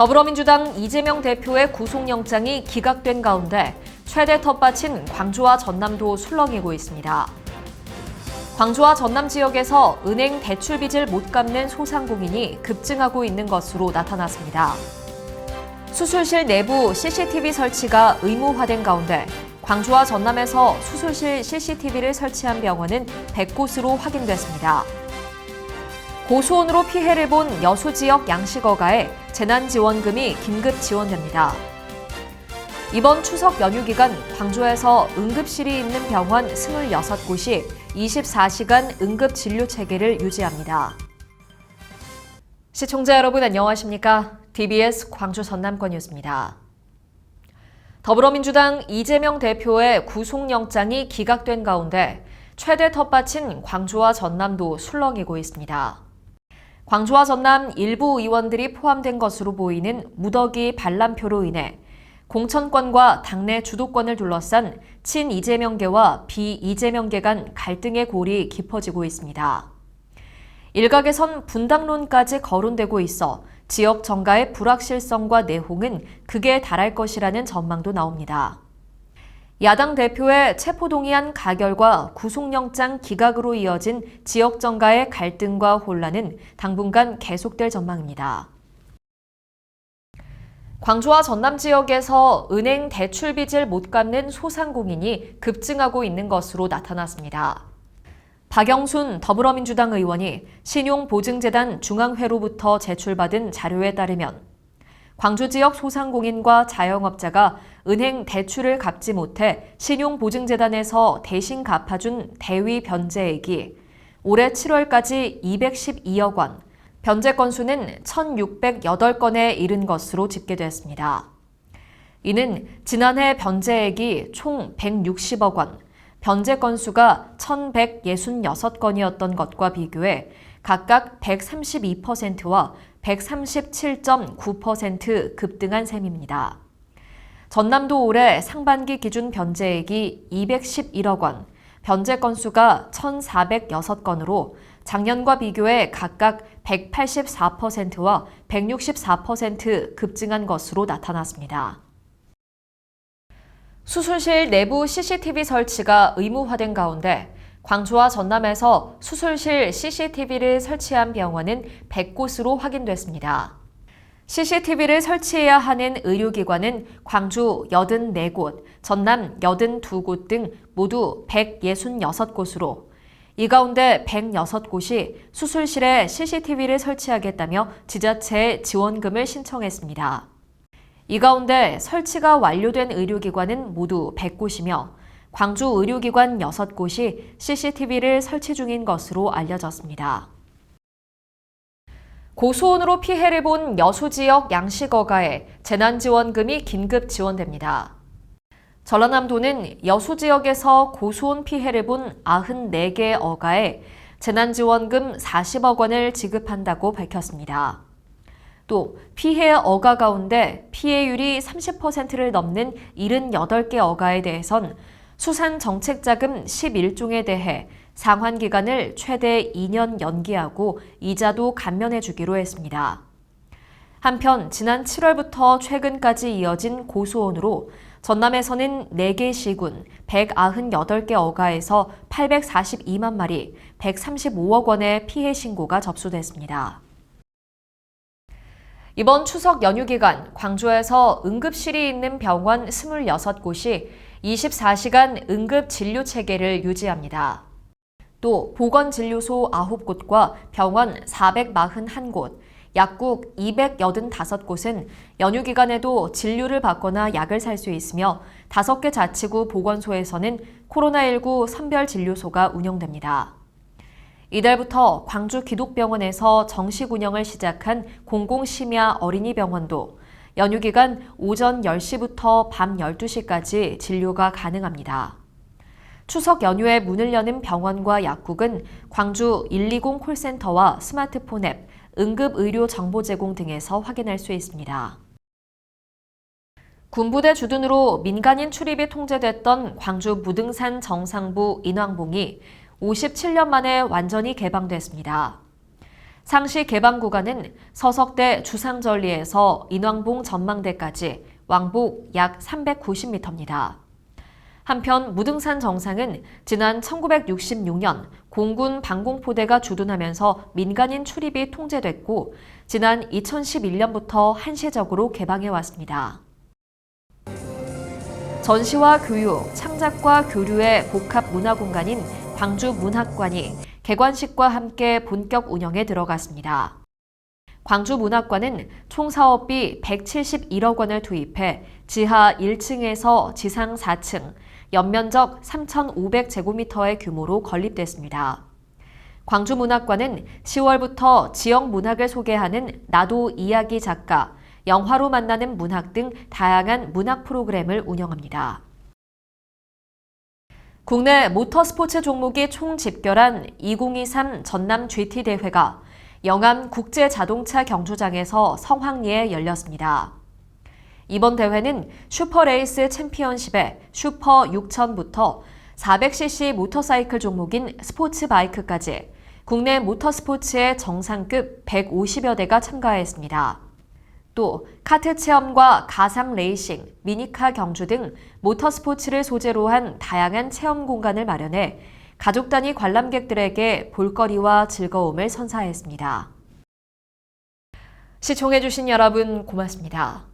더불어민주당 이재명 대표의 구속영장이 기각된 가운데 최대 텃밭인 광주와 전남도 술렁이고 있습니다. 광주와 전남 지역에서 은행 대출 빚을 못 갚는 소상공인이 급증하고 있는 것으로 나타났습니다. 수술실 내부 CCTV 설치가 의무화된 가운데 광주와 전남에서 수술실 CCTV를 설치한 병원은 100곳으로 확인됐습니다. 고수온으로 피해를 본 여수 지역 양식어가에 재난지원금이 긴급 지원됩니다. 이번 추석 연휴 기간 광주에서 응급실이 있는 병원 26곳이 24시간 응급 진료 체계를 유지합니다. 시청자 여러분 안녕하십니까? DBS 광주 전남권 뉴스입니다. 더불어민주당 이재명 대표의 구속영장이 기각된 가운데 최대 텃밭인 광주와 전남도 술렁이고 있습니다. 광주와 전남 일부 의원들이 포함된 것으로 보이는 무더기 반란표로 인해 공천권과 당내 주도권을 둘러싼 친 이재명계와 비 이재명계 간 갈등의 골이 깊어지고 있습니다. 일각에선 분당론까지 거론되고 있어 지역 정가의 불확실성과 내홍은 극에 달할 것이라는 전망도 나옵니다. 야당 대표의 체포동의안 가결과 구속영장 기각으로 이어진 지역 정가의 갈등과 혼란은 당분간 계속될 전망입니다. 광주와 전남 지역에서 은행 대출 빚을 못 갚는 소상공인이 급증하고 있는 것으로 나타났습니다. 박영순 더불어민주당 의원이 신용보증재단 중앙회로부터 제출받은 자료에 따르면 광주 지역 소상공인과 자영업자가 은행 대출을 갚지 못해 신용보증재단에서 대신 갚아준 대위 변제액이 올해 7월까지 212억 원, 변제 건수는 1,608건에 이른 것으로 집계됐습니다. 이는 지난해 변제액이 총 160억 원, 변제 건수가 1,166건이었던 것과 비교해 각각 132%와 137.9% 급등한 셈입니다. 전남도 올해 상반기 기준 변제액이 211억 원, 변제 건수가 1,406건으로 작년과 비교해 각각 184%와 164% 급증한 것으로 나타났습니다. 수술실 내부 CCTV 설치가 의무화된 가운데 광주와 전남에서 수술실 CCTV를 설치한 병원은 100곳으로 확인됐습니다. CCTV를 설치해야 하는 의료기관은 광주 84곳, 전남 82곳 등 모두 166곳으로 이 가운데 106곳이 수술실에 CCTV를 설치하겠다며 지자체에 지원금을 신청했습니다. 이 가운데 설치가 완료된 의료기관은 모두 100곳이며 광주 의료기관 6곳이 CCTV를 설치 중인 것으로 알려졌습니다. 고수온으로 피해를 본 여수 지역 양식어가에 재난지원금이 긴급 지원됩니다. 전라남도는 여수 지역에서 고수온 피해를 본 94개 어가에 재난지원금 40억 원을 지급한다고 밝혔습니다. 또 피해 어가 가운데 피해율이 30%를 넘는 78개 어가에 대해선 수산 정책자금 11종에 대해 상환 기간을 최대 2년 연기하고 이자도 감면해 주기로 했습니다. 한편 지난 7월부터 최근까지 이어진 고수온으로 전남에서는 4개 시군 198개 어가에서 842만 마리 135억 원의 피해 신고가 접수됐습니다. 이번 추석 연휴 기간 광주에서 응급실이 있는 병원 26곳이 24시간 응급 진료 체계를 유지합니다. 또 보건진료소 9곳과 병원 441곳, 약국 285곳은 연휴 기간에도 진료를 받거나 약을 살 수 있으며 5개 자치구 보건소에서는 코로나19 선별 진료소가 운영됩니다. 이달부터 광주 기독병원에서 정식 운영을 시작한 공공심야 어린이병원도 연휴 기간 오전 10시부터 밤 12시까지 진료가 가능합니다. 추석 연휴에 문을 여는 병원과 약국은 광주 120 콜센터와 스마트폰 앱, 응급의료 정보 제공 등에서 확인할 수 있습니다. 군부대 주둔으로 민간인 출입이 통제됐던 광주 무등산 정상부 인왕봉이 57년 만에 완전히 개방됐습니다. 상시 개방 구간은 서석대 주상절리에서 인왕봉 전망대까지 왕복 약 390m입니다. 한편 무등산 정상은 지난 1966년 공군 방공포대가 주둔하면서 민간인 출입이 통제됐고 지난 2011년부터 한시적으로 개방해 왔습니다. 전시와 교육, 창작과 교류의 복합 문화 공간인 광주 문학관이 개관식과 함께 본격 운영에 들어갔습니다. 광주 문학관은 총 사업비 171억 원을 투입해 지하 1층에서 지상 4층, 연면적 3,500제곱미터의 규모로 건립됐습니다. 광주 문학관은 10월부터 지역 문학을 소개하는 나도 이야기 작가, 영화로 만나는 문학 등 다양한 문학 프로그램을 운영합니다. 국내 모터스포츠 종목이 총 집결한 2023 전남 GT 대회가 영암 국제 자동차 경주장에서 성황리에 열렸습니다. 이번 대회는 슈퍼레이스 챔피언십의 슈퍼 6000부터 400cc 모터사이클 종목인 스포츠 바이크까지 국내 모터스포츠의 정상급 150여 대가 참가했습니다. 또 카트 체험과 가상 레이싱, 미니카 경주 등 모터스포츠를 소재로 한 다양한 체험 공간을 마련해 가족 단위 관람객들에게 볼거리와 즐거움을 선사했습니다. 시청해주신 여러분 고맙습니다.